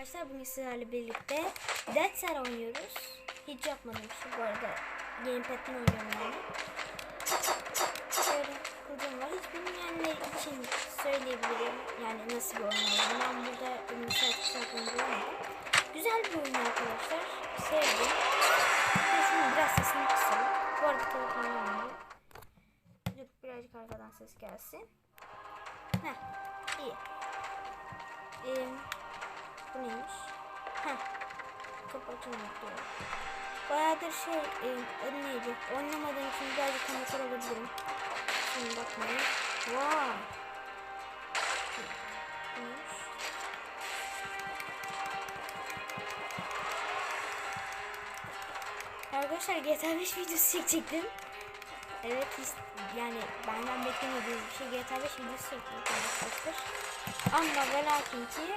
arkadaşlar bugün sizlerle birlikte Dead Cell oynuyoruz. Hiç yapmadım şu bu arada Gamepad'den oynuyorum yani. Şöyle kılıcım var. Hiç bilmeyenler için söyleyebilirim. Yani nasıl bir oyun olduğunu. Ben burada misal kısaltımda oynadım. Güzel bir oyun arkadaşlar. Sevdim. Ve şunu biraz sesini kısalım. Bu arada telefonla oynuyorum. Dur birazcık arkadan ses gelsin. Heh iyi. Ee, bu neymiş? Heh. Açılmıyor diyor. Bayağıdır şey, e, neydi? Oynamadığım için birazcık amatör olabilirim. Şimdi bakmayın. Bu neymiş? Arkadaşlar GTA 5 videosu çekecektim. Evet hiç, yani benden beklemediğiniz bir şey GTA 5 videosu çekecektim arkadaşlar. Ama ve lakin ki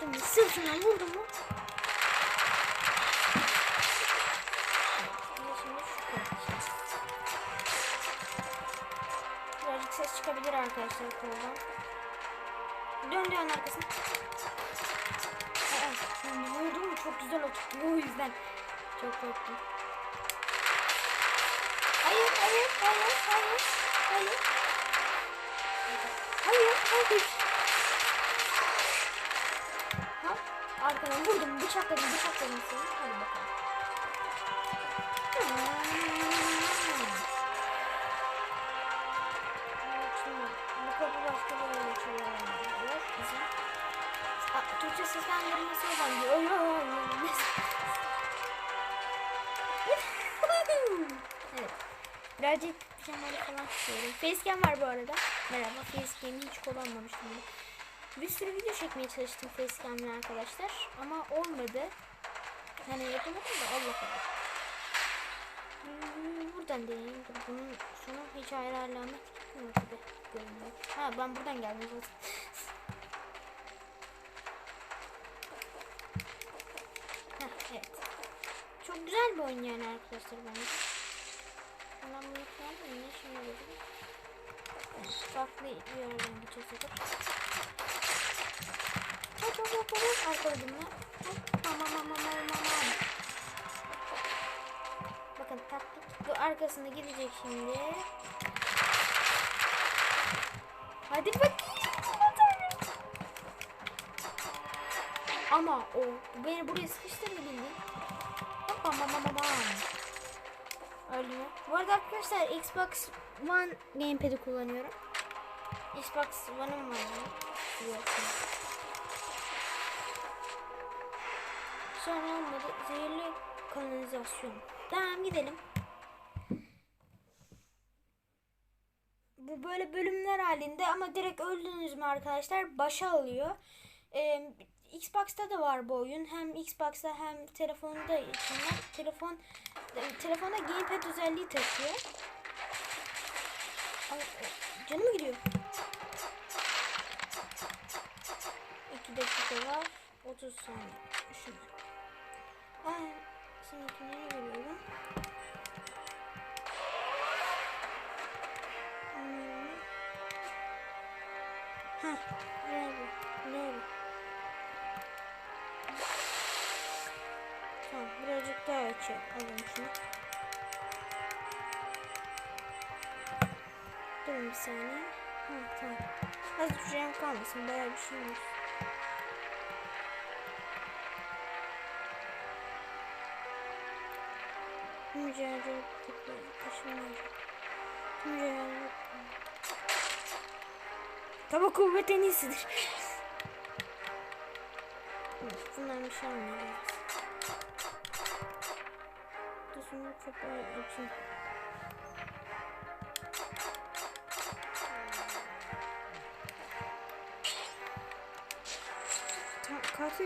böyle yaptım. Sırtına vurdum mu? Şimdi. Birazcık ses çıkabilir arkadaşlar koldan. Dön dön arkasına. Şimdi vurdum mu çok güzel oturttu o yüzden. Çok korktum. Hayır hayır hayır hayır hayır. Hayır hayır. Ha? Arkadan vurdum, bıçakladım, bıçakladım seni. Hadi bakalım. Bu kapı başka bir yere açılıyor. Bizim. Aa, Türkçe seslendirmesi olan diyor. Oy, oy, oy, evet. Birazcık pijamalı falan tutuyorum. Facecam var bu arada. Merhaba, Facecam'i hiç kullanmamıştım. Bir sürü video çekmeye çalıştım facecam'le arkadaşlar. Ama olmadı. Yani yapamadım da Allah Allah. Hmm, Buradan deneyeyim. Bunun sonu hiç ayrı alamet gitmiyor gibi görünüyor. Ha ben buradan geldim zaten. Evet. Çok güzel bir oyun yani arkadaşlar bence. Ben bunu yapmadım. Ne şimdi dedim. Farklı bir yerden gideceğiz. Hop hop hop hop hop arkaladım ya. Hop tamam tamam tamam tamam. Bakın taktik. Bu arkasında gidecek şimdi. Hadi bakayım. Ama o beni buraya sıkıştırdı. Hop bam bam bam bam. Öyle mi? Bu arada arkadaşlar Xbox One Gamepad'i kullanıyorum. Xbox One'ım var. Biliyorsunuz. Olmadı. Zehirli kanalizasyon. Tamam gidelim. Bu böyle bölümler halinde ama direkt öldünüz mü arkadaşlar başa alıyor. Ee, Xbox'ta da var bu oyun. Hem Xbox'ta hem telefonda içinde. Telefon telefonda gamepad özelliği taşıyor. Ay, canım gidiyor. 2 dakika var. 30 saniye. Şunu. Aa, seninkini görüyorum. Hmm. Heh, nerede? Nerede? Tamam, birazcık daha açayım. Alalım şunu. Durun bir saniye. Ha, tamam. Az düşeceğim kalmasın. Bayağı bir şey olmuş. Mücadele taşınmacı. Mücadele. Tabi kuvvet en iyisidir. Bundan bir şey almayacağız. Dur şimdi kapağı açayım. Tam, kaç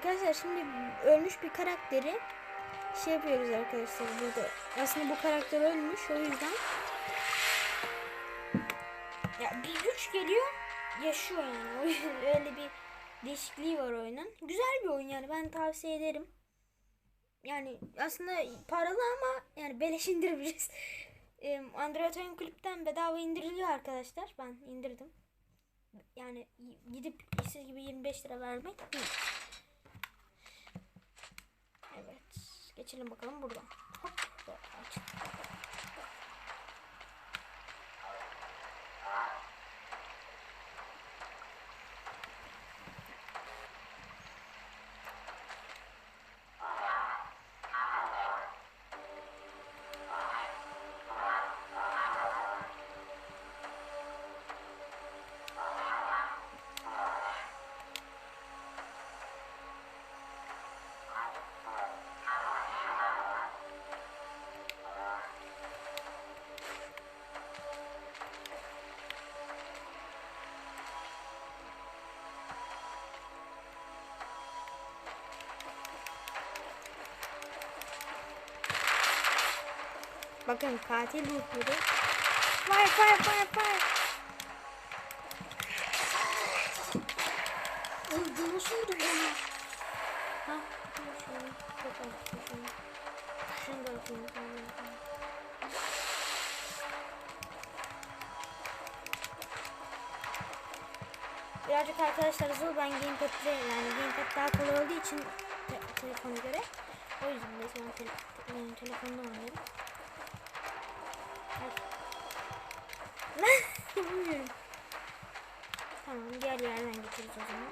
Arkadaşlar şimdi ölmüş bir karakteri şey yapıyoruz arkadaşlar burada. Aslında bu karakter ölmüş o yüzden. Ya bir güç geliyor yaşıyor yani. Öyle bir değişikliği var oyunun. Güzel bir oyun yani ben tavsiye ederim. Yani aslında paralı ama yani beleş indirebiliriz. Android oyun kulüpten bedava indiriliyor arkadaşlar. Ben indirdim. Yani gidip siz gibi 25 lira vermek değil. Evet. Geçelim bakalım buradan. Hop. böyle Bakın katil ruhları. Fire fire fire fire. Oğlum bu nasıl oldu bu? Ha, şunu az şunu. Şunu da atayım. Birazcık arkadaşlar zor ben gamepad'de yani gamepad daha kolay olduğu için te telefona göre. O yüzden de şu an te yani telefonda oynuyorum. Bilmiyorum. Tamam diğer yerden geçeriz o zaman.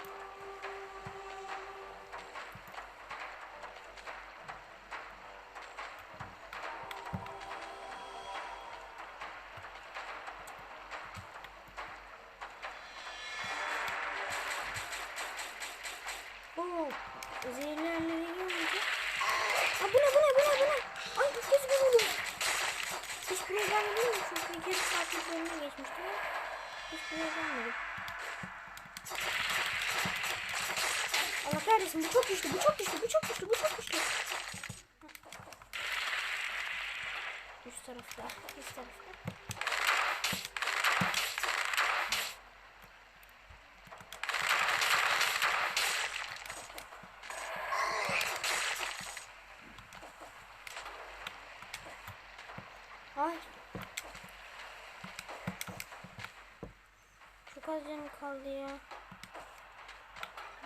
Oo, zehirlerleri görünce. Ha bu ne bu ne bu ne bu ne? Ay kez bir oldu. Hiç buraya gelmedim mi? Çünkü kere saatlik bölümüne geçmiştim ama hiç buraya gelmedim. Allah kahretsin bu çok güçlü bu çok güçlü bu çok güçlü bu çok güçlü. Üst tarafta üst tarafta. Ay. Çok az canım kaldı ya.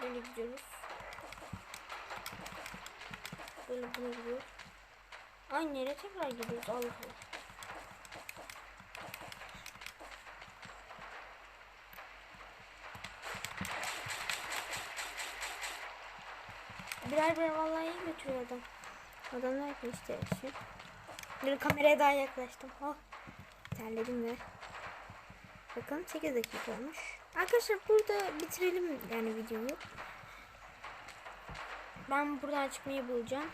Böyle gidiyoruz. Böyle bunu gidiyoruz. Aynı yere tekrar gidiyoruz. Allah Allah. Birer birer vallahi iyi götürüyor adam. Adam nerede işte şu. Dur kameraya daha yaklaştım. Oh. Terledim ve. Bakın 8 dakika olmuş. Arkadaşlar burada bitirelim yani videoyu. Ben buradan çıkmayı bulacağım.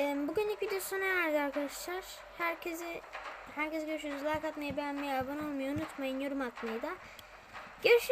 Ee, bugünlük video sona erdi arkadaşlar. Herkese herkese görüşürüz. Like atmayı, beğenmeyi, abone olmayı unutmayın. Yorum atmayı da. Görüşürüz.